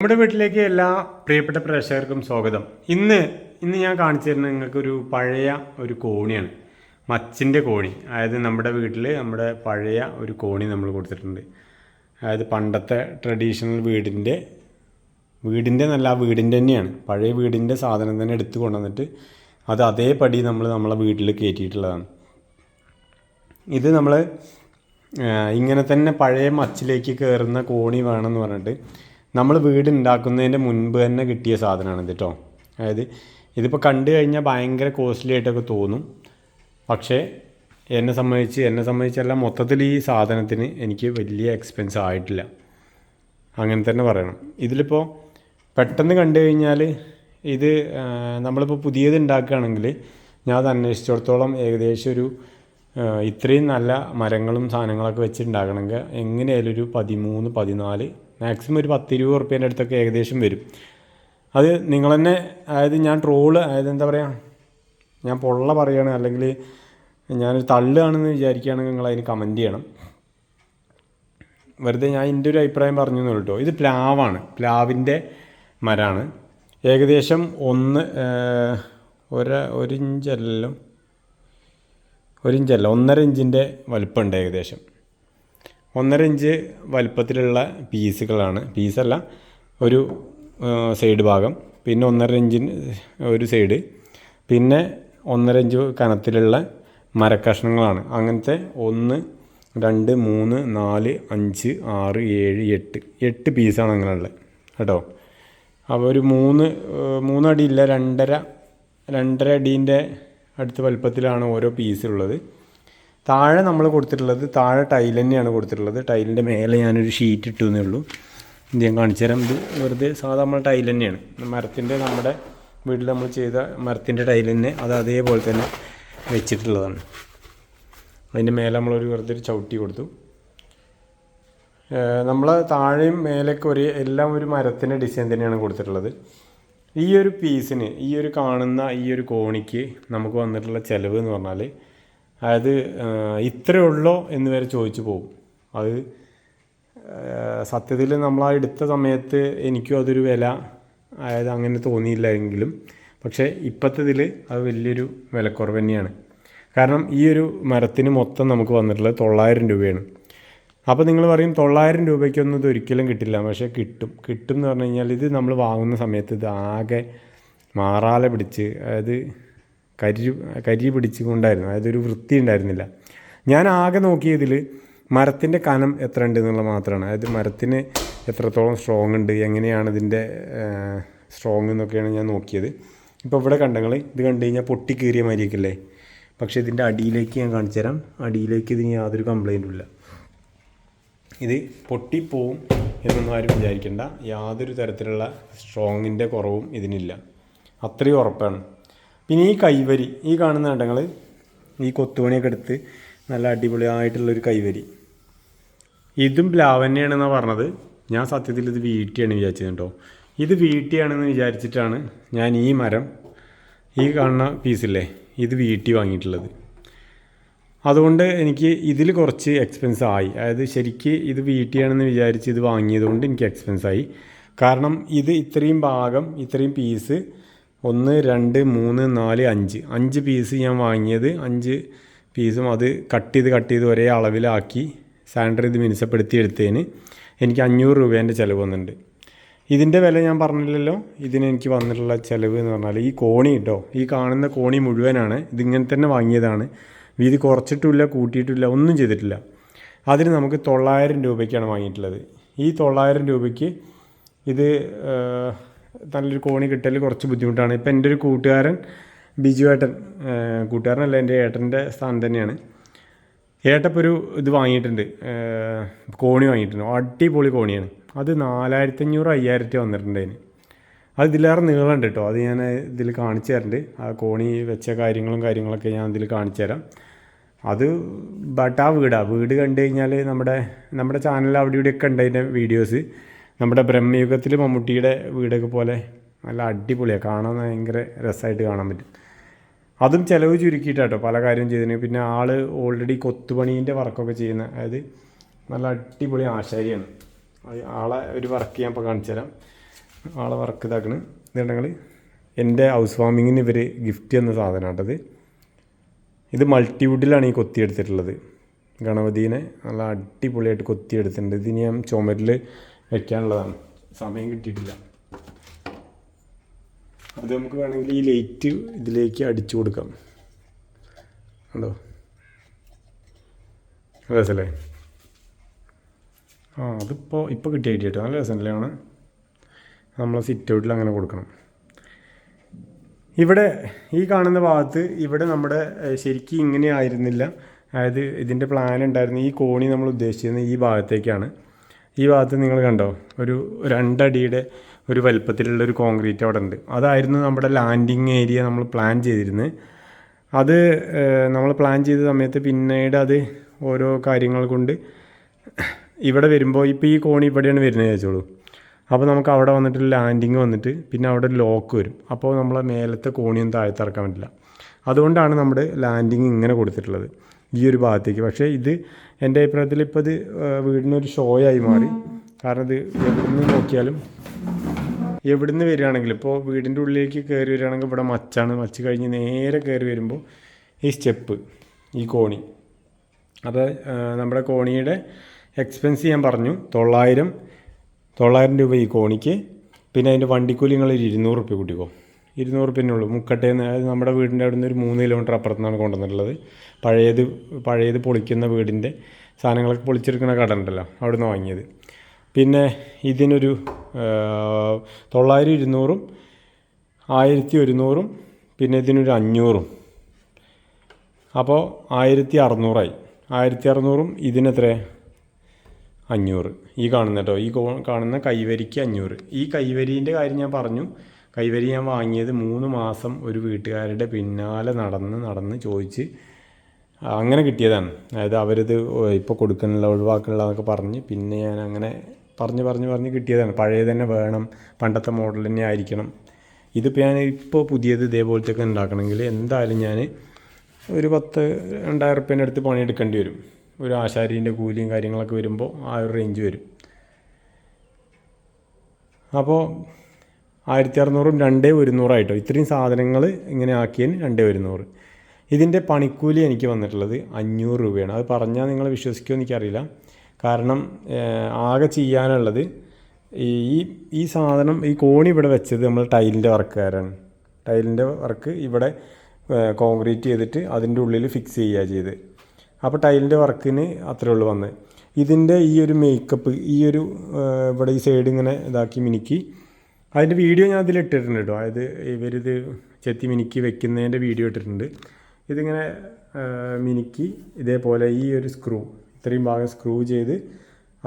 നമ്മുടെ വീട്ടിലേക്ക് എല്ലാ പ്രിയപ്പെട്ട പ്രേക്ഷകർക്കും സ്വാഗതം. ഇന്ന് ഇന്ന് ഞാൻ കാണിച്ചു തരുന്നത് നിങ്ങൾക്കൊരു പഴയ ഒരു കോണിയാണ്. മച്ചിന്റെ കോണി. അതായത് നമ്മുടെ വീട്ടിൽ നമ്മുടെ പഴയ ഒരു കോണി നമ്മൾ കൊടുത്തിട്ടുണ്ട്. അതായത് പണ്ടത്തെ ട്രഡീഷണൽ വീടിന്റെ വീടിന്റെ നല്ല വീടിന്റെ തന്നെയാണ്. പഴയ വീടിന്റെ സാധനം തന്നെ എടുത്ത് കൊണ്ടുവന്നിട്ട് അത് അതേപടി നമ്മൾ നമ്മളെ വീട്ടിൽ കയറ്റിയിട്ടുള്ളതാണ്. ഇത് നമ്മൾ ഇങ്ങനെ തന്നെ പഴയ മച്ചിലേക്ക് കയറുന്ന കോണി വേണമെന്ന് പറഞ്ഞിട്ട് നമ്മൾ വീട് ഉണ്ടാക്കുന്നതിന്റെ മുൻപ് തന്നെ കിട്ടിയ സാധനമാണ് ഇത് കേട്ടോ അതായത് ഇതിപ്പോൾ കണ്ടു കഴിഞ്ഞാൽ ഭയങ്കര കോസ്റ്റ്ലി ആയിട്ടൊക്കെ തോന്നും. പക്ഷേ എന്നെ സംബന്ധിച്ച് എന്നെ സംബന്ധിച്ചല്ല മൊത്തത്തിൽ ഈ സാധനത്തിന് എനിക്ക് വലിയ എക്സ്പെൻസ് ആയിട്ടില്ല. അങ്ങനെ തന്നെ പറയണം. ഇതിലിപ്പോൾ പെട്ടെന്ന് കണ്ടു കഴിഞ്ഞാൽ ഇത് നമ്മളിപ്പോൾ പുതിയത് ഉണ്ടാക്കുകയാണെങ്കിൽ ഞാൻ അത് അന്വേഷിച്ചിടത്തോളം ഏകദേശം ഒരു ഇത്രയും നല്ല മരങ്ങളും സാധനങ്ങളൊക്കെ വെച്ച് ഉണ്ടാക്കണമെങ്കിൽ എങ്ങനെയായാലും ഒരു പതിമൂന്ന് പതിനാല് മാക്സിമം ഒരു പത്ത് ഇരുപത് അടുത്തൊക്കെ ഏകദേശം വരും. അത് നിങ്ങൾ തന്നെ അതായത് ഞാൻ ട്രോൾ അതായത് എന്താ പറയുക ഞാൻ പൊള്ള പറയുകയാണ് അല്ലെങ്കിൽ ഞാനൊരു തള്ളുകയാണെന്ന് വിചാരിക്കുകയാണെങ്കിൽ നിങ്ങൾ അതിന് കമന്റ് ചെയ്യണം. വെറുതെ ഞാൻ എന്റെ ഒരു അഭിപ്രായം പറഞ്ഞു എന്നുള്ളൂ കേട്ടോ ഇത് പ്ലാവാണ് പ്ലാവിന്റെ മരമാണ് ഏകദേശം ഒന്ന് ഒര ഒരു ഒരു ഇഞ്ചല്ലോ ഒരു ഇഞ്ചല്ല ഒന്നര ഇഞ്ചിന്റെ വലുപ്പമുണ്ട് ഏകദേശം. ഒന്നര ഇഞ്ച് വലുപ്പത്തിലുള്ള പീസുകളാണ്. പീസല്ല ഒരു സൈഡ് ഭാഗം. പിന്നെ ഒന്നര ഇഞ്ചിന് ഒരു സൈഡ്. പിന്നെ ഒന്നര ഇഞ്ച് കനത്തിലുള്ള മരക്കഷ്ണങ്ങളാണ്. അങ്ങനത്തെ ഒന്ന് രണ്ട് മൂന്ന് നാല് അഞ്ച് ആറ് ഏഴ് എട്ട്. എട്ട് പീസാണ് അങ്ങനെയുള്ളത്. കേട്ടോ? അപ്പോൾ ഒരു മൂന്ന് മൂന്നടിയില്ല രണ്ടര രണ്ടര അടീന്റെ അടുത്ത് വലുപ്പത്തിലാണ് ഓരോ പീസുള്ളത്. താഴെ നമ്മൾ കൊടുത്തിട്ടുള്ളത് താഴെ ടൈൽ തന്നെയാണ് കൊടുത്തിട്ടുള്ളത്. ടൈലിന്റെ മേലെ ഞാനൊരു ഷീറ്റ് ഇട്ടു എന്നേ ഉള്ളൂ ഞാൻ കാണിച്ചു തരാം. ഇത് വെറുതെ സാധാ നമ്മൾ ടൈൽ തന്നെയാണ്. മരത്തിന്റെ നമ്മുടെ വീട്ടിൽ നമ്മൾ ചെയ്ത മരത്തിന്റെ ടൈൽ തന്നെ. അത് അതേപോലെ തന്നെ വെച്ചിട്ടുള്ളതാണ്. അതിന്റെ മേലെ നമ്മളൊരു വെറുതെ ഒരു ചവിട്ടി കൊടുത്തു. നമ്മൾ താഴെയും മേലേക്ക് ഒരു എല്ലാം ഒരു മരത്തിന്റെ ഡിസൈൻ തന്നെയാണ് കൊടുത്തിട്ടുള്ളത്. ഈ ഒരു പീസിന് ഈ ഒരു കാണുന്ന ഈ ഒരു കോണിക്ക് നമുക്ക് വന്നിട്ടുള്ള ചിലവ് എന്ന് പറഞ്ഞാൽ അതായത് ഇത്രയേ ഉള്ളോ എന്ന് വരെ ചോദിച്ചു പോകും. അത് സത്യത്തിൽ നമ്മൾ ആ എടുത്ത സമയത്ത് എനിക്കും അതൊരു വില അതായത് അങ്ങനെ തോന്നിയില്ലെങ്കിലും പക്ഷേ ഇപ്പോഴത്തെ ഇതിൽ അത് വലിയൊരു വിലക്കുറവ് തന്നെയാണ്. കാരണം ഈ ഒരു മരത്തിന് മൊത്തം നമുക്ക് വന്നിട്ടുള്ളത് തൊള്ളായിരം രൂപയാണ്. അപ്പോൾ നിങ്ങൾ പറയും തൊള്ളായിരം രൂപയ്ക്കൊന്നും ഇത് ഒരിക്കലും കിട്ടില്ല പക്ഷേ കിട്ടും. കിട്ടും എന്ന് പറഞ്ഞു കഴിഞ്ഞാൽ ഇത് നമ്മൾ വാങ്ങുന്ന സമയത്ത് ഇത് ആകെ മാറാല പിടിച്ച് അതായത് കരി കരി പിടിച്ചുകൊണ്ടായിരുന്നു. അതായത് ഒരു വൃത്തി ഉണ്ടായിരുന്നില്ല. ഞാൻ ആകെ നോക്കിയതിൽ മരത്തിന്റെ കനം എത്ര ഉണ്ട് എന്നുള്ളത് മാത്രമാണ്. അതായത് മരത്തിന് എത്രത്തോളം സ്ട്രോങ് ഉണ്ട് എങ്ങനെയാണ് ഇതിന്റെ സ്ട്രോങ് എന്നൊക്കെയാണ് ഞാൻ നോക്കിയത്. ഇപ്പോൾ ഇവിടെ കണ്ടങ്ങൾ ഇത് കണ്ടു കഴിഞ്ഞാൽ പൊട്ടി കീറിയ മാതിരിയൊക്കെ അല്ലേ പക്ഷേ ഇതിന്റെ അടിയിലേക്ക് ഞാൻ കാണിച്ചു തരാം. അടിയിലേക്ക് ഇതിന് യാതൊരു കംപ്ലൈന്റും ഇല്ല. ഇത് പൊട്ടിപ്പോവും എന്നൊന്നും ആരും വിചാരിക്കേണ്ട. യാതൊരു തരത്തിലുള്ള സ്ട്രോങ്ങിന്റെ കുറവും ഇതിനില്ല. അത്രയും ഉറപ്പാണ്. പിന്നെ ഈ കൈവരി ഈ കാണുന്ന ഇടങ്ങൾ ഈ കൊത്തുപണിയൊക്കെ എടുത്ത് നല്ല അടിപൊളിയായിട്ടുള്ളൊരു കൈവരി. ഇതും പ്ലാവ് പറഞ്ഞത്. ഞാൻ സത്യത്തിൽ ഇത് വീട്ടിയാണ് വിചാരിച്ചത് കേട്ടോ. ഇത് വീട്ടിയാണെന്ന് വിചാരിച്ചിട്ടാണ് ഞാൻ ഈ മരം ഈ കാണുന്ന പീസില്ലേ ഇത് വീട്ടി വാങ്ങിയിട്ടുള്ളത്. അതുകൊണ്ട് എനിക്ക് ഇതിൽ കുറച്ച് എക്സ്പെൻസ് ആയി. അതായത് ശരിക്ക് ഇത് വീട്ടിയാണെന്ന് വിചാരിച്ച് ഇത് വാങ്ങിയതുകൊണ്ട് എനിക്ക് എക്സ്പെൻസ് ആയി. കാരണം ഇത് ഇത്രയും ഭാഗം ഇത്രയും പീസ് ഒന്ന് രണ്ട് മൂന്ന് നാല് അഞ്ച്. അഞ്ച് പീസ് ഞാൻ വാങ്ങിയത്. അഞ്ച് പീസും അത് കട്ട് ചെയ്ത് കട്ട് ചെയ്ത് ഒരേ അളവിലാക്കി സാൻഡർ ഇത് മിനുസപ്പെടുത്തി എടുത്തതിന് എനിക്ക് അഞ്ഞൂറ് രൂപേന്റെ ചിലവ് വന്നിട്ടുണ്ട്. ഇതിന്റെ വില ഞാൻ പറഞ്ഞില്ലല്ലോ. ഇതിന് എനിക്ക് വന്നിട്ടുള്ള ചിലവ് എന്ന് പറഞ്ഞാൽ ഈ കോണി കേട്ടോ ഈ കാണുന്ന കോണി മുഴുവനാണ് ഇതിങ്ങനെ തന്നെ വാങ്ങിയതാണ്. വീതി കുറച്ചിട്ടില്ല കൂട്ടിയിട്ടില്ല ഒന്നും ചെയ്തിട്ടില്ല. അതിന് നമുക്ക് തൊള്ളായിരം രൂപയ്ക്കാണ് വാങ്ങിയിട്ടുള്ളത്. ഈ തൊള്ളായിരം രൂപയ്ക്ക് ഇത് നല്ലൊരു കോണി കിട്ടൽ കുറച്ച് ബുദ്ധിമുട്ടാണ്. ഇപ്പം എന്റെ ഒരു കൂട്ടുകാരൻ ബിജു ഏട്ടൻ കൂട്ടുകാരനല്ല എന്റെ ഏട്ടന്റെ സ്ഥാനം തന്നെയാണ്. ഏട്ടപ്പോൾ ഒരു ഇത് വാങ്ങിയിട്ടുണ്ട് കോണി വാങ്ങിയിട്ടുണ്ട്. അടിപൊളി കോണിയാണ്. അത് നാലായിരത്തി അഞ്ഞൂറ് അയ്യായിരത്തി വന്നിട്ടുണ്ട് അതിന്. അത് ഇതിലേറെ നീളമുണ്ട് കേട്ടോ. അത് ഞാൻ ഇതിൽ കാണിച്ചു തരുന്നുണ്ട് ആ കോണി വെച്ച കാര്യങ്ങളും കാര്യങ്ങളൊക്കെ ഞാൻ ഇതിൽ കാണിച്ചു തരാം. അത് ബട്ട് ആ വീടാണ് വീട് കണ്ടു കഴിഞ്ഞാൽ നമ്മുടെ നമ്മുടെ ചാനലിൽ അവിടെ ഇവിടെയൊക്കെ ഉണ്ട് അതിന്റെ വീഡിയോസ്. നമ്മുടെ ബ്രഹ്മയുഗത്തിൽ മമ്മൂട്ടിയുടെ വീടൊക്കെ പോലെ നല്ല അടിപൊളിയാണ് കാണാൻ ഭയങ്കര രസമായിട്ട് കാണാൻ പറ്റും. അതും ചിലവ് ചുരുക്കിയിട്ടാട്ടോ പല കാര്യം ചെയ്തതിന്. പിന്നെ ആൾ ഓൾറെഡി കൊത്തുപണീന്റെ വർക്കൊക്കെ ചെയ്യുന്ന അതായത് നല്ല അടിപൊളി ആശാരിയാണ്. ആളെ ഒരു വർക്ക് ചെയ്യാൻ ഇപ്പോൾ കാണിച്ചു തരാം. ആളെ വർക്ക് ഇതാക്കണ്. ഇതുണ്ടെങ്കിൽ എന്റെ ഹൗസ് വാമിങ്ങിന് ഇവർ ഗിഫ്റ്റ് എന്ന സാധനമാട്ടത് ഇത് മൾട്ടിവുഡിലാണ് ഈ കൊത്തിയെടുത്തിട്ടുള്ളത് ഗണപതിനെ നല്ല അടിപൊളിയായിട്ട് കൊത്തിയെടുത്തിട്ടുണ്ട് ഇത് ഞാൻ ചുമരിൽ വെക്കാനുള്ളതാണ്. സമയം കിട്ടിയിട്ടില്ല. അത് നമുക്ക് വേണമെങ്കിൽ ഈ ലൈറ്റ് ഇതിലേക്ക് അടിച്ചു കൊടുക്കാം. ഉണ്ടോ രസമല്ലേ ആ അതിപ്പോൾ ഇപ്പോൾ കിട്ടിയ ഐഡിയ കേട്ടോ. നല്ല രസമല്ലേ ആണ് നമ്മളെ സിറ്റ് ഔട്ടിൽ അങ്ങനെ കൊടുക്കണം. ഇവിടെ ഈ കാണുന്ന ഭാഗത്ത് ഇവിടെ നമ്മുടെ ശരിക്കും ഇങ്ങനെ ആയിരുന്നില്ല. അതായത് ഇതിന്റെ പ്ലാൻ ഉണ്ടായിരുന്നു ഈ കോണി നമ്മൾ ഉദ്ദേശിച്ചിരുന്നത് ഈ ഭാഗത്തേക്കാണ്. ഈ ഭാഗത്ത് നിങ്ങൾ കണ്ടോ? ഒരു രണ്ടടിയുടെ ഒരു വലുപ്പത്തിലുള്ള ഒരു കോൺക്രീറ്റ് അവിടെ ഉണ്ട്. അതായിരുന്നു നമ്മുടെ ലാൻഡിങ് ഏരിയ നമ്മൾ പ്ലാൻ ചെയ്തിരുന്നത് അത് നമ്മൾ പ്ലാൻ ചെയ്ത സമയത്ത് പിന്നീട് അത് ഓരോ കാര്യങ്ങൾ കൊണ്ട് ഇവിടെ വരുമ്പോൾ ഇപ്പോൾ ഈ കോണി ഇവിടെയാണ് വരുന്നത് ചോദിച്ചോളൂ അപ്പോൾ നമുക്ക് അവിടെ വന്നിട്ട് ലാൻഡിങ് വന്നിട്ട് പിന്നെ അവിടെ ഒരു ലോക്ക് വരും. അപ്പോൾ നമ്മളെ മേലത്തെ കോണിയൊന്നും താഴത്ത് ഇറക്കാൻ പറ്റില്ല. അതുകൊണ്ടാണ് നമ്മുടെ ലാൻഡിങ് ഇങ്ങനെ കൊടുത്തിട്ടുള്ളത് ഈ ഒരു ഭാഗത്തേക്ക്. പക്ഷേ ഇത് എന്റെ അഭിപ്രായത്തിൽ ഇപ്പോൾ ഏഹ്, വീടിനൊരു ഷോയായി മാറി. കാരണം ഇത് എവിടുന്ന് നോക്കിയാലും എവിടുന്ന് വരികയാണെങ്കിലും ഇപ്പോൾ വീടിന്റെ ഉള്ളിലേക്ക് കയറി വരികയാണെങ്കിൽ ഇവിടെ മച്ചാണ്. മച്ച് കഴിഞ്ഞ് നേരെ കയറി വരുമ്പോൾ ഈ സ്റ്റെപ്പ് ഈ കോണി. അപ്പോൾ നമ്മുടെ കോണിയുടെ എക്സ്പെൻസ് ഞാൻ പറഞ്ഞു. തൊള്ളായിരം തൊള്ളായിരം രൂപ ഈ കോണിക്ക്. പിന്നെ അതിന്റെ വണ്ടിക്കൂലി നിങ്ങൾ ഒരു ഇരുന്നൂറ് റുപ്യ കൂട്ടിക്കോ. ഇരുന്നൂറ് റുപ്യനെ ഉള്ളൂ. മുക്കട്ടേന്ന് അതായത് നമ്മുടെ വീടിന്റെ അവിടെ നിന്ന് ഒരു മൂന്ന് കിലോമീറ്റർ അപ്പുറത്തുനിന്നാണ് കൊണ്ടുവന്നിട്ടുള്ളത്. പഴയത് പഴയത് പൊളിക്കുന്ന വീടിന്റെ സാധനങ്ങളൊക്കെ പൊളിച്ചെടുക്കുന്ന കട ഉണ്ടല്ലോ അവിടെ നിന്ന് വാങ്ങിയത്. പിന്നെ ഇതിനൊരു തൊള്ളായിരം ഇരുന്നൂറും ആയിരത്തി ഒരുന്നൂറും പിന്നെ ഇതിനൊരു അഞ്ഞൂറും. അപ്പോൾ ആയിരത്തി അറുന്നൂറായി. ആയിരത്തി അറുന്നൂറും ഇതിനെത്ര അഞ്ഞൂറ്. ഈ കാണുന്ന കേട്ടോ ഈ കാണുന്ന കൈവരിക്ക് അഞ്ഞൂറ്. ഈ കൈവരീന്റെ കാര്യം ഞാൻ പറഞ്ഞു. കൈവരി ഞാൻ വാങ്ങിയത് മൂന്ന് മാസം ഒരു വീട്ടുകാരുടെ പിന്നാലെ നടന്ന് നടന്ന് ചോദിച്ച് അങ്ങനെ കിട്ടിയതാണ്. അതായത് അവരിത് ഇപ്പോൾ കൊടുക്കണില്ല ഒഴിവാക്കണില്ല എന്നൊക്കെ പറഞ്ഞ് പിന്നെ ഞാൻ അങ്ങനെ പറഞ്ഞ് പറഞ്ഞ് പറഞ്ഞ് കിട്ടിയതാണ്. പഴയ തന്നെ വേണം പണ്ടത്തെ മോഡൽ തന്നെ ആയിരിക്കണം. ഇതിപ്പോൾ ഞാൻ ഇപ്പോൾ പുതിയത് ഇതേപോലത്തെ ഒക്കെ ഉണ്ടാക്കണമെങ്കിൽ എന്തായാലും ഞാൻ ഒരു പത്ത് രണ്ടായിരം റുപ്യേന്റെ അടുത്ത് പണിയെടുക്കേണ്ടി വരും. ഒരു ആശാരീന്റെ കൂലിയും കാര്യങ്ങളൊക്കെ വരുമ്പോൾ ആ ഒരു റേഞ്ച് വരും. അപ്പോൾ ആയിരത്തി അറുന്നൂറും രണ്ടേ ഒരുന്നൂറായിട്ടോ. ഇത്രയും സാധനങ്ങൾ ഇങ്ങനെ ആക്കിയതിന് രണ്ടേ ഒരുന്നൂറ്. ഇതിന്റെ പണിക്കൂലി എനിക്ക് വന്നിട്ടുള്ളത് അഞ്ഞൂറ് രൂപയാണ്. അത് പറഞ്ഞാൽ നിങ്ങൾ വിശ്വസിക്കുമോ എനിക്കറിയില്ല. കാരണം ആകെ ചെയ്യാനുള്ളത് ഈ ഈ- സാധനം ഈ കോണി ഇവിടെ വെച്ചത് നമ്മൾ ടൈലിന്റെ വർക്കുകാരാണ്. ടൈലിന്റെ വർക്ക് ഇവിടെ കോൺക്രീറ്റ് ചെയ്തിട്ട് അതിന്റെ ഉള്ളിൽ ഫിക്സ് ചെയ്യുക ചെയ്ത് അപ്പോൾ ടൈലിന്റെ വർക്കിന് അത്രേ ഉള്ളൂ വന്ന് ഇതിന്റെ ഈ ഒരു മേക്കപ്പ് ഈ ഒരു ഇവിടെ ഈ സൈഡ് ഇങ്ങനെ ഇതാക്കി മിനുക്കി അതിന്റെ വീഡിയോ ഞാൻ അതിൽ ഇട്ടിട്ടുണ്ട് കേട്ടോ അതായത് ഇവരിത് ചെത്തി മിനുക്കി വെക്കുന്നതിന്റെ വീഡിയോ ഇട്ടിട്ടുണ്ട്. ഇതിങ്ങനെ മിനുക്കി ഇതേപോലെ ഈ ഒരു സ്ക്രൂ ഇത്രയും ഭാഗം സ്ക്രൂ ചെയ്ത്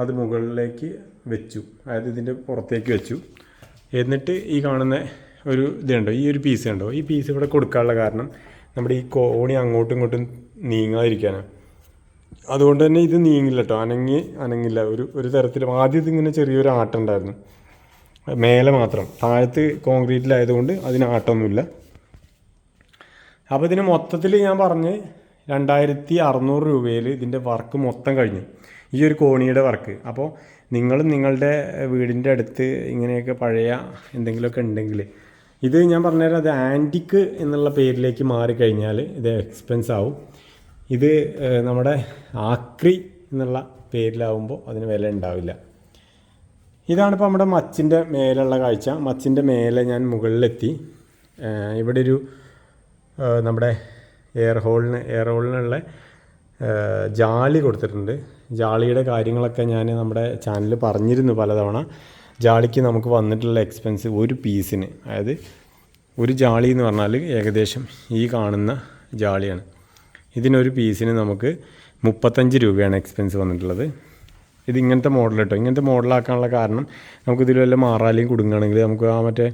അത് മുകളിലേക്ക് വെച്ചു. അതായത് ഇതിന്റെ പുറത്തേക്ക് വെച്ചു. എന്നിട്ട് ഈ കാണുന്ന ഒരു ഇതുണ്ടോ ഈ ഒരു പീസ് ഉണ്ടോ ഈ പീസ് ഇവിടെ കൊടുക്കാനുള്ള കാരണം നമ്മുടെ ഈ കോണി അങ്ങോട്ടും ഇങ്ങോട്ടും നീങ്ങാതിരിക്കാനാണ് അതുകൊണ്ട് തന്നെ ഇത് നീങ്ങില്ല കേട്ടോ അനങ്ങി അനങ്ങില്ല. ഒരു ഒരു തരത്തിലും. ആദ്യം ഇതിങ്ങനെ ചെറിയൊരു ആട്ടം ഉണ്ടായിരുന്നു. മേലെ മാത്രം. താഴത്ത് കോൺക്രീറ്റിലായതുകൊണ്ട് അതിന് ആട്ടമൊന്നുമില്ല. അപ്പോൾ ഇതിന് മൊത്തത്തിൽ ഞാൻ പറഞ്ഞ് രണ്ടായിരത്തി അറുന്നൂറ് രൂപയിൽ ഇതിന്റെ വർക്ക് മൊത്തം കഴിഞ്ഞു. ഈ ഒരു കോണിയുടെ വർക്ക്. അപ്പോൾ നിങ്ങളും നിങ്ങളുടെ വീടിന്റെ അടുത്ത് ഇങ്ങനെയൊക്കെ പഴയ എന്തെങ്കിലുമൊക്കെ ഉണ്ടെങ്കിൽ ഇത് ഞാൻ പറഞ്ഞുതരാം. അത് ആന്റിക്ക് എന്നുള്ള പേരിലേക്ക് മാറിക്കഴിഞ്ഞാൽ ഇത് എക്സ്പെൻസ് ആവും. ഇത് നമ്മുടെ ആക്രി എന്നുള്ള പേരിലാവുമ്പോൾ അതിന് വില ഉണ്ടാവില്ല. ഇതാണിപ്പോൾ നമ്മുടെ മച്ചിന്റെ മേലുള്ള കാഴ്ച. മച്ചിന്റെ മേലെ ഞാൻ മുകളിലെത്തി. ഇവിടെ ഒരു നമ്മുടെ എയർ ഹോളിന് എയർ ഹോളിനുള്ള ജാളി കൊടുത്തിട്ടുണ്ട്. ജാളിയുടെ കാര്യങ്ങളൊക്കെ ഞാൻ നമ്മുടെ ചാനൽ പറഞ്ഞിരുന്നു പലതവണ. ജാളിക്ക് നമുക്ക് വന്നിട്ടുള്ള എക്സ്പെൻസ് ഒരു പീസിന് അതായത് ഒരു ജാളി എന്ന് പറഞ്ഞാൽ ഏകദേശം ഈ കാണുന്ന ജാളിയാണ്. ഇതിനൊരു പീസിന് നമുക്ക് മുപ്പത്തഞ്ച് രൂപയാണ് എക്സ്പെൻസ് വന്നിട്ടുള്ളത്. ഇത് ഇങ്ങനത്തെ മോഡൽ കേട്ടോ ഇങ്ങനത്തെ മോഡലാക്കാനുള്ള കാരണം നമുക്ക് ഇതിൽ വല്ല മാറാലിയും കൊടുക്കുകയാണെങ്കിൽ നമുക്ക് ആ മറ്റേ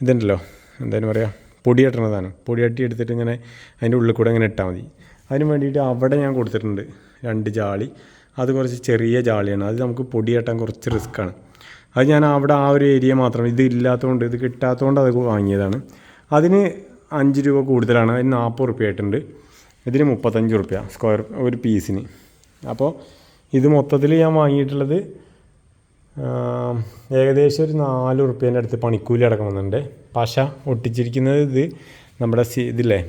ഇതുണ്ടല്ലോ എന്തായാലും പറയുക പൊടി കെട്ടണതാണ് പൊടി എടുത്തിട്ട് ഇങ്ങനെ അതിന്റെ ഉള്ളിൽ കൂടെ ഇങ്ങനെ ഇട്ടാൽ മതി. അതിന് വേണ്ടിയിട്ട് അവിടെ ഞാൻ കൊടുത്തിട്ടുണ്ട് രണ്ട് ജാളി. അത് കുറച്ച് ചെറിയ ജാളിയാണ്. അത് നമുക്ക് പൊടി കെട്ടാൻ കുറച്ച് റിസ്ക്കാണ് അത് ഞാൻ അവിടെ ആ ഒരു ഏരിയ മാത്രം ഇത് ഇല്ലാത്തതുകൊണ്ട് ഇത് കിട്ടാത്തതുകൊണ്ട് അത് വാങ്ങിയതാണ്. അതിന് അഞ്ച് രൂപ കൂടുതലാണ്. അതിന് നാൽപ്പത് റുപ്യ ആയിട്ടുണ്ട്. ഇതിന് മുപ്പത്തഞ്ച് റുപ്യ സ്ക്വയർ ഒരു പീസിന് അപ്പോൾ ഇത് മൊത്തത്തിൽ ഞാൻ വാങ്ങിയിട്ടുള്ളത് ഏകദേശം ഒരു നാല് ഉറുപ്പ്യേന്റെ അടുത്ത് പണിക്കൂലി അടക്കം പശ ഒട്ടിച്ചിരിക്കുന്നത് ഇത് നമ്മുടെ സി ഇതില്ലേ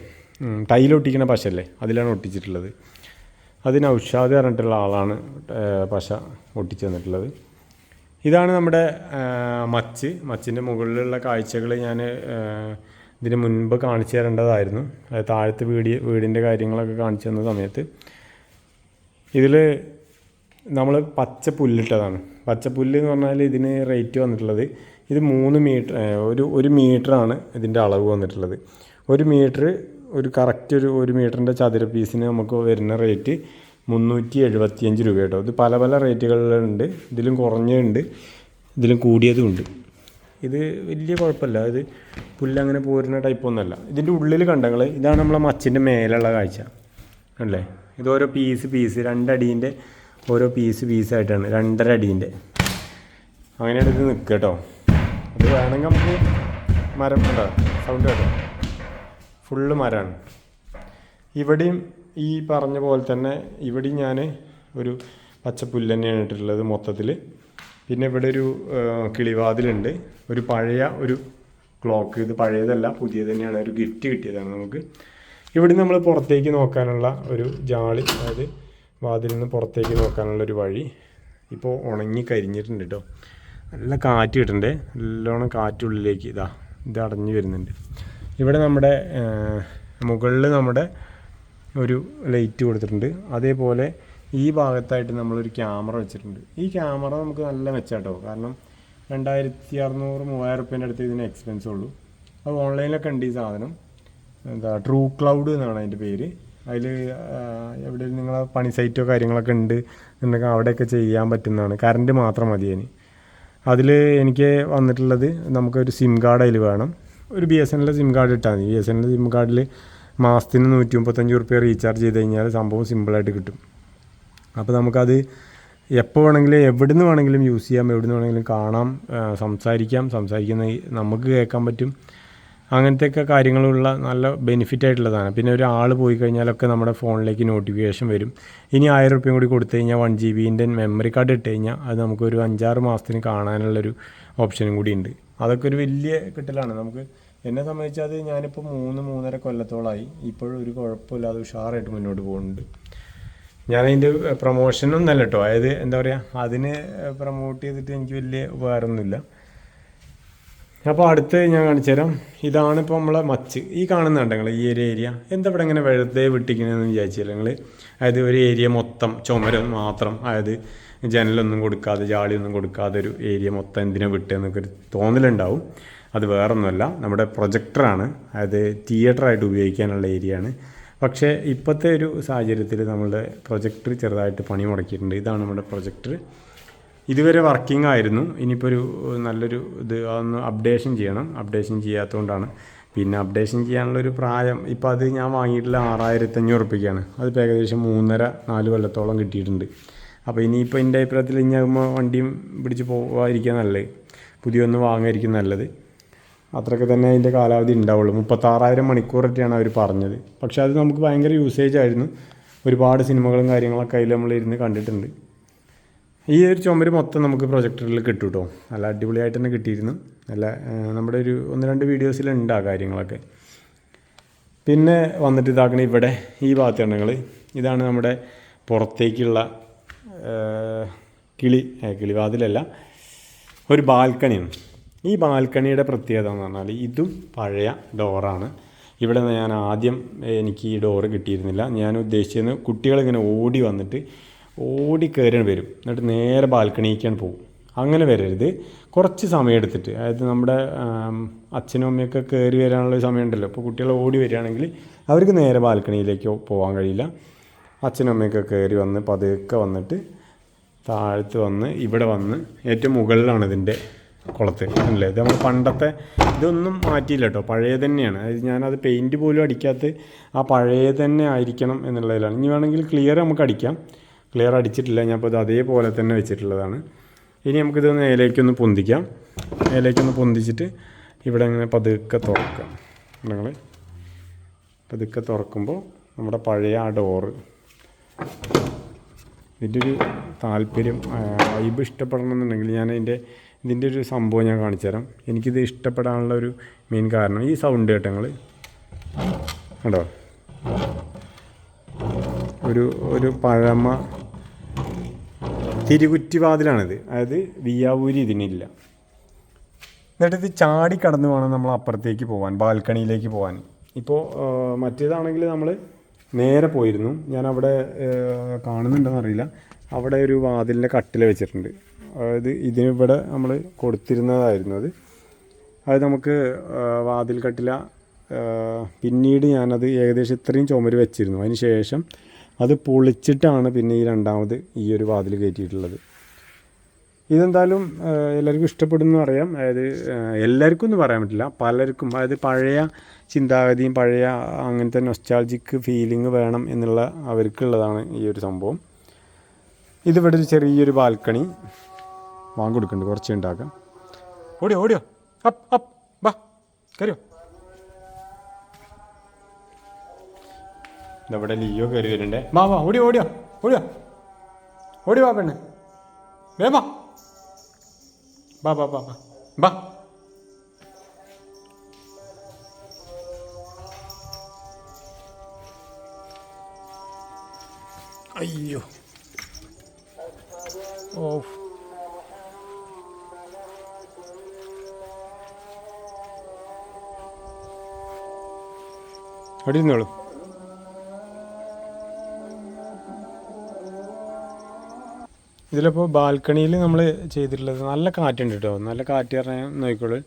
ഒട്ടിക്കുന്ന പശല്ലേ അതിലാണ് ഒട്ടിച്ചിട്ടുള്ളത്. അതിന് ഔഷാദ് പറഞ്ഞിട്ടുള്ള ആളാണ് പശ ഒട്ടിച്ച് തന്നിട്ടുള്ളത്. ഇതാണ് നമ്മുടെ മച്ച്. മച്ചിന്റെ മുകളിലുള്ള കാഴ്ചകൾ ഞാൻ ഇതിന് മുൻപ് കാണിച്ചു തരേണ്ടതായിരുന്നു. താഴത്തെ വീടി വീടിന്റെ കാര്യങ്ങളൊക്കെ കാണിച്ചു തന്ന സമയത്ത്. ഇതിൽ നമ്മൾ പച്ച പുല്ലിട്ടതാണ്. പച്ച പുല്ല് എന്ന് പറഞ്ഞാൽ ഇതിന് റേറ്റ് വന്നിട്ടുള്ളത് ഇത് മൂന്ന് മീറ്റർ ഒരു ഒരു മീറ്ററാണ് ഇതിന്റെ അളവ് വന്നിട്ടുള്ളത്. ഒരു മീറ്റർ ഒരു കറക്റ്റ് ഒരു ഒരു മീറ്ററിന്റെ ചതുര പീസിന് നമുക്ക് വരുന്ന റേറ്റ് മുന്നൂറ്റി എഴുപത്തിയഞ്ച് രൂപ കേട്ടോ. ഇത് പല പല റേറ്റുകളിലുണ്ട് ഇതിലും കുറഞ്ഞുണ്ട്. ഇതിലും കൂടിയതും ഉണ്ട് ഇത് വലിയ കുഴപ്പമില്ല. ഇത് പുല്ലങ്ങനെ പോരുന്ന ടൈപ്പൊന്നുമല്ല ഇതിന്റെ ഉള്ളിൽ കണ്ടങ്ങൾ ഇതാണ് നമ്മളെ മച്ചിന്റെ മേലുള്ള കാഴ്ച. അല്ലേ? ഇത് ഓരോ പീസ് പീസ് രണ്ടടീന്റെ ഓരോ പീസ് പീസായിട്ടാണ് രണ്ടര അടീന്റെ അങ്ങനെ ഇത് നിൽക്കുക കേട്ടോ അത് വേണമെങ്കിൽ നമുക്ക് മരം ഉണ്ടോ? സൗണ്ട് കേട്ടോ. ഫുള്ള് മരമാണ് ഇവിടെയും ഈ പറഞ്ഞ പോലെ തന്നെ ഇവിടെയും ഞാൻ ഒരു പച്ചപ്പുല്ല് തന്നെയാണ് ഇട്ടിട്ടുള്ളത് മൊത്തത്തിൽ പിന്നെ ഇവിടെ ഒരു കിളിവാതിലുണ്ട്. ഒരു പഴയ ഒരു ക്ലോക്ക് ഇത് പഴയതല്ല പുതിയത് തന്നെയാണ്. ഒരു ഗിഫ്റ്റ് കിട്ടിയതാണ് നമുക്ക്. ഇവിടെ നമ്മൾ പുറത്തേക്ക് നോക്കാനുള്ള ഒരു ജാളി. അതായത് വാതിലിൽ നിന്ന് പുറത്തേക്ക് നോക്കാനുള്ള ഒരു വഴി ഇപ്പോൾ ഉണങ്ങി കരിഞ്ഞിട്ടുണ്ട് കേട്ടോ നല്ല കാറ്റ് കിട്ടണ്ടേ. നല്ലോണം കാറ്റുള്ളിലേക്ക് ഇതാ ഇത് അടഞ്ഞു വരുന്നുണ്ട്. ഇവിടെ നമ്മുടെ മുകളിൽ നമ്മുടെ ഒരു ലൈറ്റ് കൊടുത്തിട്ടുണ്ട്. അതേപോലെ ഈ ഭാഗത്തായിട്ട് നമ്മളൊരു ക്യാമറ വെച്ചിട്ടുണ്ട്. ഈ ക്യാമറ നമുക്ക് നല്ല മെച്ചാട്ടോ കാരണം രണ്ടായിരത്തി അറുന്നൂറ് മൂവായിരം റുപ്യേന്റെ അടുത്ത് ഇതിന് എക്സ്പെൻസ് ഉള്ളൂ. അത് ഓൺലൈനിലൊക്കെ ഉണ്ട് ഈ സാധനം. എന്താ ട്രൂ ക്ലൗഡ് എന്നാണ് അതിന്റെ പേര്. അതിൽ എവിടെ നിങ്ങളെ പണി സൈറ്റോ കാര്യങ്ങളൊക്കെ ഉണ്ട് എന്നുണ്ടെങ്കിൽ അവിടെയൊക്കെ ചെയ്യാൻ പറ്റുന്നതാണ്. കറണ്ട് മാത്രം മതി അതിന് അതിൽ എനിക്ക് വന്നിട്ടുള്ളത് നമുക്കൊരു സിം കാർഡ് അതിൽ വേണം. ഒരു B S N SIM card ഇട്ടാൽ മതി. ബി എസ് എൻ സിം കാർഡിൽ മാസത്തിന് നൂറ്റി മുപ്പത്തഞ്ച് റുപ്യ റീചാർജ് ചെയ്ത് കഴിഞ്ഞാൽ സംഭവം സിമ്പിളായിട്ട് കിട്ടും. അപ്പോൾ നമുക്കത് എപ്പോൾ വേണമെങ്കിലും എവിടെ നിന്ന് വേണമെങ്കിലും യൂസ് ചെയ്യാം എവിടെ നിന്ന് വേണമെങ്കിലും കാണാം സംസാരിക്കാം. സംസാരിക്കുന്ന നമുക്ക് കേൾക്കാൻ പറ്റും. അങ്ങനത്തെയൊക്കെ കാര്യങ്ങളുള്ള നല്ല ബെനിഫിറ്റ് ആയിട്ടുള്ളതാണ്. പിന്നെ ഒരാൾ പോയി കഴിഞ്ഞാലൊക്കെ നമ്മുടെ ഫോണിലേക്ക് നോട്ടിഫിക്കേഷൻ വരും. ഇനി ആയിരം റുപ്യം കൂടി കൊടുത്തു കഴിഞ്ഞാൽ വൺ ജി ബിന്റെ മെമ്മറി കാർഡ് ഇട്ട് കഴിഞ്ഞാൽ അത് നമുക്കൊരു അഞ്ചാറ് മാസത്തിന് കാണാനുള്ളൊരു ഓപ്ഷനും കൂടി ഉണ്ട് അതൊക്കെ ഒരു വലിയ കിട്ടലാണ്. നമുക്ക് എന്നെ സംബന്ധിച്ച് ഞാനിപ്പോൾ മൂന്ന് മൂന്നര കൊല്ലത്തോളമായി ഇപ്പോഴും ഒരു കുഴപ്പമില്ലാതെ ഉഷാറായിട്ട് മുന്നോട്ട് പോകുന്നുണ്ട്. ഞാനതിന്റെ പ്രൊമോഷനൊന്നല്ല കേട്ടോ. അതായത് എന്താ പറയുക അതിന് പ്രൊമോട്ട് ചെയ്തിട്ട് എനിക്ക് വലിയ ഉപകാരമൊന്നുമില്ല. അപ്പോൾ അടുത്ത് ഞാൻ കാണിച്ചു തരാം. ഇതാണ് ഇപ്പോൾ നമ്മളെ മച്ച്. ഈ കാണുന്നുണ്ട് നിങ്ങൾ ഈ ഒരു ഏരിയ എന്താ ഇവിടെ ഇങ്ങനെ വെറുതെ വിട്ടിക്കണമെന്ന് വിചാരിച്ചില്ല നിങ്ങൾ അതായത് ഒരു ഏരിയ മൊത്തം ചുമര മാത്രം. അതായത് ജനലൊന്നും കൊടുക്കാതെ ജാളിയൊന്നും കൊടുക്കാതെ ഒരു ഏരിയ മൊത്തം എന്തിനാ വിട്ടതെന്നൊക്കെ ഒരു തോന്നലുണ്ടാവും. അത് വേറൊന്നുമല്ല. നമ്മുടെ പ്രൊജക്ടറാണ് അതായത് തിയേറ്ററായിട്ട് ഉപയോഗിക്കാനുള്ള ഏരിയ ആണ്. പക്ഷേ ഇപ്പോഴത്തെ ഒരു സാഹചര്യത്തിൽ നമ്മളുടെ പ്രൊജക്ടർ ചെറുതായിട്ട് പണി മുടക്കിയിട്ടുണ്ട്. ഇതാണ് നമ്മുടെ പ്രൊജക്ടർ ഇതുവരെ വർക്കിംഗ് ആയിരുന്നു. ഇനിയിപ്പോൾ ഒരു നല്ലൊരു ഇത് ഒന്ന് അപ്ഡേഷൻ ചെയ്യണം. അപ്ഡേഷൻ ചെയ്യാത്തതുകൊണ്ടാണ് പിന്നെ അപ്ഡേഷൻ ചെയ്യാനുള്ളൊരു പ്രായം ഇപ്പോൾ അത് ഞാൻ വാങ്ങിയിട്ടുള്ള ആറായിരത്തി അഞ്ഞൂറ് റുപ്പിക്കാണ് അതിപ്പോൾ ഏകദേശം മൂന്നര നാല് കൊല്ലത്തോളം കിട്ടിയിട്ടുണ്ട്. അപ്പോൾ ഇനിയിപ്പോൾ എന്റെ അഭിപ്രായത്തിൽ ഇനി വണ്ടിയും പിടിച്ച് പോകാതിരിക്കുക നല്ലത് പുതിയൊന്ന് വാങ്ങാതിരിക്കും നല്ലത്. അത്രയൊക്കെ തന്നെ അതിന്റെ കാലാവധി ഉണ്ടാവുള്ളൂ. മുപ്പത്താറായിരം മണിക്കൂറൊക്കെയാണ് അവർ പറഞ്ഞത്. പക്ഷേ അത് നമുക്ക് ഭയങ്കര യൂസേജ് ആയിരുന്നു. ഒരുപാട് സിനിമകളും കാര്യങ്ങളൊക്കെ അതിൽ നമ്മളിരുന്ന് കണ്ടിട്ടുണ്ട്. ഈ ഒരു ചുമര് മൊത്തം നമുക്ക് പ്രൊജക്ടറിൽ കിട്ടും കേട്ടോ നല്ല അടിപൊളിയായിട്ട് തന്നെ കിട്ടിയിരുന്നു. നല്ല നമ്മുടെ ഒരു ഒന്ന് രണ്ട് വീഡിയോസിലുണ്ട് ആ കാര്യങ്ങളൊക്കെ. പിന്നെ വന്നിട്ട് ഇതാക്കണ ഇവിടെ ഈ ഭാഗത്താണ് ഇതാണ് നമ്മുടെ പുറത്തേക്കുള്ള കിളി കിളിവാതിലല്ല ഒരു ബാൽക്കണിയാണ്. ഈ ബാൽക്കണിയുടെ പ്രത്യേകത എന്ന് പറഞ്ഞാൽ ഇതും പഴയ ഡോറാണ്. ഇവിടെ ഞാൻ ആദ്യം എനിക്ക് ഈ ഡോറ് കിട്ടിയിരുന്നില്ല. ഞാൻ ഉദ്ദേശിച്ചത് കുട്ടികളിങ്ങനെ ഓടി വന്നിട്ട് ഓടി വരും. എന്നിട്ട് നേരെ ബാൽക്കണിക്കാണ് പോകും അങ്ങനെ വരരുത്. കുറച്ച് സമയം എടുത്തിട്ട് അതായത് നമ്മുടെ അച്ഛനും അമ്മയൊക്കെ കയറി വരാനുള്ള സമയമുണ്ടല്ലോ. അപ്പോൾ കുട്ടികൾ ഓടി വരികയാണെങ്കിൽ അവർക്ക് നേരെ ബാൽക്കണിയിലേക്ക് പോകാൻ കഴിയില്ല. അച്ഛനും അമ്മയൊക്കെ കയറി വന്ന് പതുക്കെ വന്നിട്ട് താഴത്ത് വന്ന് ഇവിടെ വന്ന് ഏറ്റവും മുകളിലാണ് ഇതിന്റെ കുളത്ത് അല്ലേ? ഇത് നമ്മൾ പണ്ടത്തെ ഇതൊന്നും മാറ്റിയില്ല കേട്ടോ. പഴയ തന്നെയാണ്. അതായത് ഞാനത് പെയിന്റ് പോലും അടിക്കാത്ത ആ പഴയ തന്നെ ആയിരിക്കണം എന്നുള്ളതിലാണ്. ഇനി വേണമെങ്കിൽ ക്ലിയർ നമുക്ക് അടിക്കാം. ക്ലിയർ അടിച്ചിട്ടില്ല. ഞാൻ ഇപ്പോൾ ഇത് അതേപോലെ തന്നെ വെച്ചിട്ടുള്ളതാണ്. ഇനി നമുക്കിത് മേലേക്കൊന്ന് പൊന്തിക്കാം. മേലേക്കൊന്ന് പൊന്തിച്ചിട്ട് ഇവിടെ ഇങ്ങനെ പതുക്കെ തുറക്കാം. നിങ്ങൾ പതുക്കെ തുറക്കുമ്പോൾ നമ്മുടെ പഴയ ആ ഡോറ് ഇതിന്റെ ഒരു താല്പര്യം വൈബ് ഇഷ്ടപ്പെടണമെന്നുണ്ടെങ്കിൽ ഞാൻ അതിന്റെ ഇതിന്റെ ഒരു സംഭവം ഞാൻ കാണിച്ചു തരാം. എനിക്കിത് ഇഷ്ടപ്പെടാനുള്ള ഒരു മെയിൻ കാരണം ഈ സൗണ്ട് കേട്ടോ കണ്ടോ? ഒരു ഒരു പഴമ തിരുകുറ്റിവാതിലാണിത്. അതായത് വിയാവൂരി ഇതിനില്ല. എന്നിട്ട് ഇത് ചാടി കടന്നു വേണം നമ്മൾ അപ്പുറത്തേക്ക് പോകാൻ ബാൽക്കണിയിലേക്ക് പോകാൻ ഇപ്പോൾ മറ്റേതാണെങ്കിൽ നമ്മൾ നേരെ പോയിരുന്നു. ഞാൻ അവിടെ കാണുന്നുണ്ടെന്ന് അറിയില്ല. അവിടെ ഒരു വാതിലിന്റെ കട്ടിൽ വെച്ചിട്ടുണ്ട്. അതായത് ഇതിനിവിടെ നമ്മൾ കൊടുത്തിരുന്നതായിരുന്നു അത്. അത് നമുക്ക് വാതിൽ കട്ടില പിന്നീട് ഞാനത് ഏകദേശം ഇത്രയും ചുമര് വെച്ചിരുന്നു. അതിന് ശേഷം അത് പൊളിച്ചിട്ടാണ് പിന്നെ ഈ രണ്ടാമത് ഈ ഒരു വാതിൽ കയറ്റിയിട്ടുള്ളത്. ഇതെന്തായാലും എല്ലാവർക്കും ഇഷ്ടപ്പെടുന്നു അറിയാം. അതായത് എല്ലാവർക്കും ഒന്നും പറയാൻ പറ്റില്ല. പലർക്കും അതായത് പഴയ ചിന്താഗതിയും പഴയ അങ്ങനത്തെ നൊസ്റ്റാൾജിക്ക് ഫീലിംഗ് വേണം എന്നുള്ള അവർക്കുള്ളതാണ് ഈ ഒരു സംഭവം. ഇതിവിടെ ഒരു ചെറിയൊരു ബാൽക്കണി വാങ്ങി കൊടുക്കുന്നുണ്ട് കുറച്ച് ഉണ്ടാക്കാം. ഓടിയോ ഓടിയോ. അപ്പ് അപ്പ്. ബാ കയറിയോ ഇതവിടെ ലിയോ കയറി വരുന്നുണ്ടേ. വാ വാ ഓടിയോ ഓടിയോ ഓടിയോ. ഓടി വാ പെണ്ണ്. വേമാ ബാ ബാ ബാ ബാ ബാ അയ്യോ. ഓ അവിടെ ഇരുന്നോളൂ. ഇതിലിപ്പോൾ ബാൽക്കണിയിൽ നമ്മൾ ചെയ്തിട്ടുള്ളത് നല്ല കാറ്റുണ്ട് കേട്ടോ നല്ല കാറ്റ് പറഞ്ഞാൽ നോക്കിക്കോളൂ.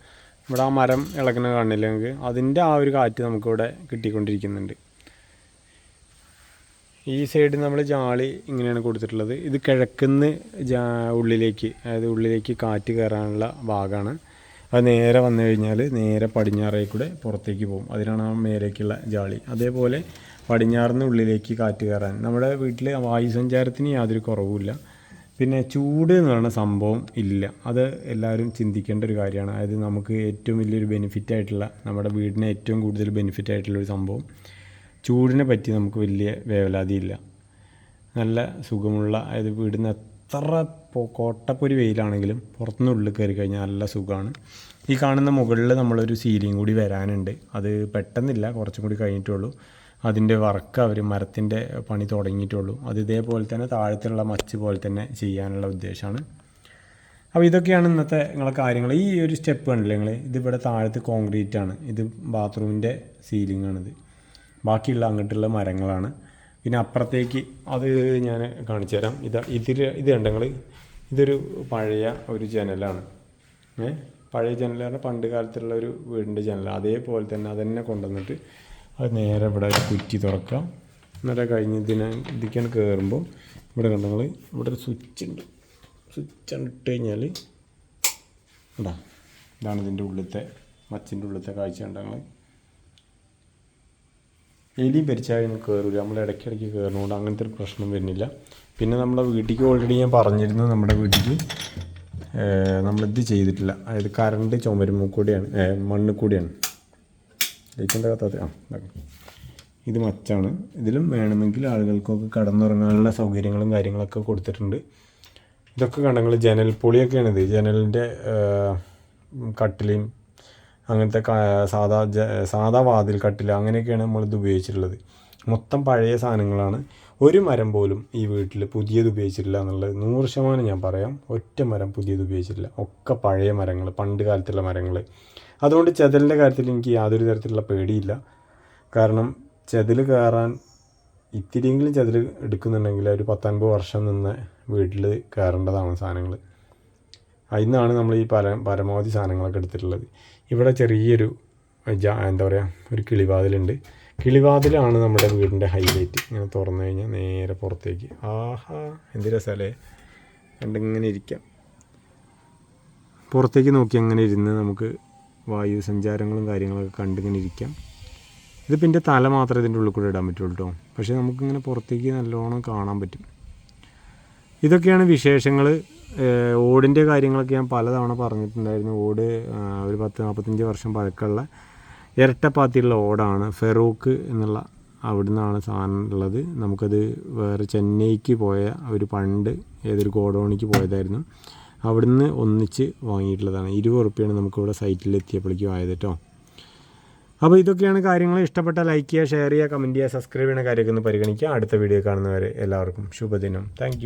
ഇവിടെ ആ മരം ഇളക്കുന്ന കാണില്ല നമുക്ക്? അതിന്റെ ആ ഒരു കാറ്റ് നമുക്കിവിടെ കിട്ടിക്കൊണ്ടിരിക്കുന്നുണ്ട്. ഈ സൈഡ് നമ്മൾ ജാളി ഇങ്ങനെയാണ് കൊടുത്തിട്ടുള്ളത്. ഇത് കിഴക്കുന്ന ജാ ഉള്ളിലേക്ക് അതായത് ഉള്ളിലേക്ക് കാറ്റ് കയറാനുള്ള ഭാഗമാണ് അത് നേരെ വന്നു കഴിഞ്ഞാൽ നേരെ പടിഞ്ഞാറേ കൂടെ പുറത്തേക്ക് പോകും. അതിനാണ് ആ മേലേക്കുള്ള ജാളി. അതേപോലെ പടിഞ്ഞാറിന് ഉള്ളിലേക്ക് കാറ്റ് കയറാൻ. നമ്മുടെ വീട്ടിൽ വായു സഞ്ചാരത്തിന് യാതൊരു കുറവുമില്ല. പിന്നെ ചൂട് എന്ന് പറയുന്ന സംഭവം ഇല്ല. അത് എല്ലാവരും ചിന്തിക്കേണ്ട ഒരു കാര്യമാണ്. അതായത് നമുക്ക് ഏറ്റവും വലിയൊരു ബെനിഫിറ്റ് ആയിട്ടുള്ള നമ്മുടെ വീടിന് ഏറ്റവും കൂടുതൽ ബെനിഫിറ്റ് ആയിട്ടുള്ള ഒരു സംഭവം ചൂടിനെ പറ്റി നമുക്ക് വലിയ വേവലാതിയില്ല നല്ല സുഖമുള്ള അതായത് വീടിന് എത്ര കോട്ടപ്പൊരു വെയിലാണെങ്കിലും പുറത്തുനിന്ന് ഉള്ളിൽ കയറി കഴിഞ്ഞാൽ നല്ല സുഖമാണ്. ഈ കാണുന്ന മുകളിൽ നമ്മളൊരു സീലിംഗ് കൂടി വരാനുണ്ട്. അത് പെട്ടെന്നില്ല കുറച്ചും കൂടി കഴിഞ്ഞിട്ടുള്ളൂ അതിന്റെ വർക്ക് അവർ മരത്തിന്റെ പണി തുടങ്ങിയിട്ടുള്ളൂ. അത് ഇതേപോലെ തന്നെ താഴത്തുള്ള മച്ച് പോലെ തന്നെ ചെയ്യാനുള്ള ഉദ്ദേശമാണ്. അപ്പോൾ ഇതൊക്കെയാണ് ഇന്നത്തെ നിങ്ങളെ കാര്യങ്ങൾ ഈ ഒരു സ്റ്റെപ്പ് കണ്ടില്ലേ നിങ്ങൾ ഇതിവിടെ താഴത്ത് കോൺക്രീറ്റ് ആണ്. ഇത് ബാത്റൂമിന്റെ സീലിംഗ് ആണിത്. ബാക്കിയുള്ള അങ്ങോട്ടുള്ള മരങ്ങളാണ്. പിന്നെ അപ്പുറത്തേക്ക് അത് ഞാൻ കാണിച്ചു തരാം. ഇത് ഇതിൽ ഇത് കണ്ട നിങ്ങൾ ഇതൊരു പഴയ ഒരു ജനലാണ്. പഴയ ജനലാണ് പണ്ട് കാലത്തുള്ള ഒരു വീടിന്റെ ജനൽ. അതേപോലെ തന്നെ അതന്നെ കൊണ്ടുവന്നിട്ട് അത് നേരെ ഇവിടെ കുറ്റി തുറക്കാം. എന്നിട്ട് കഴിഞ്ഞ് ഇതിനെ ഇതിക്കാണ് കയറുമ്പോൾ ഇവിടെ കണ്ട നിങ്ങൾ ഇവിടെ ഒരു സ്വിച്ച് ഉണ്ട്. സ്വിച്ച് ഇട്ട് കഴിഞ്ഞാൽ ഇടാ ഇതാണ് ഇതിന്റെ ഉള്ളിലത്തെ മച്ചിന്റെ ഉള്ളിലത്തെ കാഴ്ച കണ്ടങ്ങൾ എലി പെരിച്ചായൊന്നും കയറില്ല നമ്മൾ ഇടയ്ക്കിടയ്ക്ക് കയറുന്നതുകൊണ്ട് അങ്ങനത്തെ ഒരു പ്രശ്നം വരുന്നില്ല. പിന്നെ നമ്മുടെ വീട്ടിലേക്ക് ഓൾറെഡി ഞാൻ പറഞ്ഞിരുന്നു നമ്മുടെ വീട്ടിൽ നമ്മളിത് ചെയ്തിട്ടില്ല. അതായത് കറണ്ട് ചുമരുമ്മ കൂടിയാണ് മണ്ണ് കൂടിയാണ്. ലൈറ്റിന്റെ കത്താത്ത ആ ഇതാ. മച്ചാണ് ഇതിലും വേണമെങ്കിൽ ആളുകൾക്കൊക്കെ കടന്നുറങ്ങാനുള്ള സൗകര്യങ്ങളും കാര്യങ്ങളൊക്കെ കൊടുത്തിട്ടുണ്ട്. ഇതൊക്കെ കണ്ടങ്ങൾ ജനൽ പൊളിയൊക്കെയാണ് ഇത്. ജനലിന്റെ കട്ടിലയും അങ്ങനത്തെ സാധാ സാധാ വാതിൽ കട്ടില അങ്ങനെയൊക്കെയാണ് നമ്മളിത് ഉപയോഗിച്ചിട്ടുള്ളത്. മൊത്തം പഴയ സാധനങ്ങളാണ്. ഒരു മരം പോലും ഈ വീട്ടിൽ പുതിയത് ഉപയോഗിച്ചിട്ടില്ല എന്നുള്ളത് നൂറ് ശതമാനം ഞാൻ പറയാം. ഒറ്റ മരം പുതിയത് ഉപയോഗിച്ചിട്ടില്ല. ഒക്കെ പഴയ മരങ്ങൾ പണ്ട് കാലത്തുള്ള മരങ്ങൾ. അതുകൊണ്ട് ചെതലിന്റെ കാര്യത്തിൽ എനിക്ക് യാതൊരു തരത്തിലുള്ള പേടിയില്ല. കാരണം ചെതിൽ കയറാൻ ഇത്തിരിയെങ്കിലും ചെതിൽ എടുക്കുന്നുണ്ടെങ്കിൽ ഒരു പത്തൊൻപത് വർഷം നിന്ന് വീട്ടിൽ കയറേണ്ടതാണ് സാധനങ്ങൾ. അതിന്നാണ് നമ്മൾ ഈ പര പരമാവധി സാധനങ്ങളൊക്കെ എടുത്തിട്ടുള്ളത്. ഇവിടെ ചെറിയൊരു എന്താ പറയുക ഒരു കിളിവാതിലുണ്ട്. കിളിവാതിലാണ് നമ്മുടെ വീടിന്റെ ഹൈലൈറ്റ്. ഇങ്ങനെ തുറന്നു കഴിഞ്ഞാൽ നേരെ പുറത്തേക്ക്. ആഹാ എന്ത് രസമല്ലേ കണ്ടിങ്ങനെ ഇരിക്കാം. പുറത്തേക്ക് നോക്കി അങ്ങനെ ഇരുന്ന് നമുക്ക് വായു സഞ്ചാരങ്ങളും കാര്യങ്ങളൊക്കെ കണ്ടിങ്ങനെ ഇരിക്കാം. ഇതിപ്പോൾ എന്റെ തല മാത്രമേ ഇതിന്റെ ഉള്ളിൽ കൂടെ ഇടാൻ പറ്റുള്ളൂ കേട്ടോ. പക്ഷേ നമുക്കിങ്ങനെ പുറത്തേക്ക് നല്ലോണം കാണാൻ പറ്റും. ഇതൊക്കെയാണ് വിശേഷങ്ങൾ ഓടിന്റെ കാര്യങ്ങളൊക്കെ ഞാൻ പലതവണ പറഞ്ഞിട്ടുണ്ടായിരുന്നു. ഓട് ഒരു പത്ത് നാൽപ്പത്തഞ്ച് വർഷം പഴക്കമുള്ള ഇരട്ടപ്പാത്തിയുള്ള ഓടാണ്. ഫെറൂക്ക് എന്നുള്ള അവിടെ നിന്നാണ് സാധനം ഉള്ളത്. നമുക്കത് വേറെ ചെന്നൈക്ക് പോയ ഒരു പണ്ട് ഏതൊരു ഗോഡോണിക്ക് പോയതായിരുന്നു. അവിടുന്ന് ഒന്നിച്ച് വാങ്ങിയിട്ടുള്ളതാണ്. ഇരുപത് ഉറുപ്പ്യാണ് നമുക്കിവിടെ സൈറ്റിൽ എത്തിയപ്പോഴേക്കും ആയത് കേട്ടോ. അപ്പോൾ ഇതൊക്കെയാണ് കാര്യങ്ങൾ. ഇഷ്ടപ്പെട്ട ലൈക്ക് ചെയ്യുക ഷെയർ ചെയ്യുക കമന്റ് ചെയ്യുക സബ്സ്ക്രൈബ് ചെയ്യുന്ന കാര്യമൊക്കെ ഒന്ന് പരിഗണിക്കുക. അടുത്ത വീഡിയോ കാണുന്നവരെ എല്ലാവർക്കും ശുഭദിനം. താങ്ക്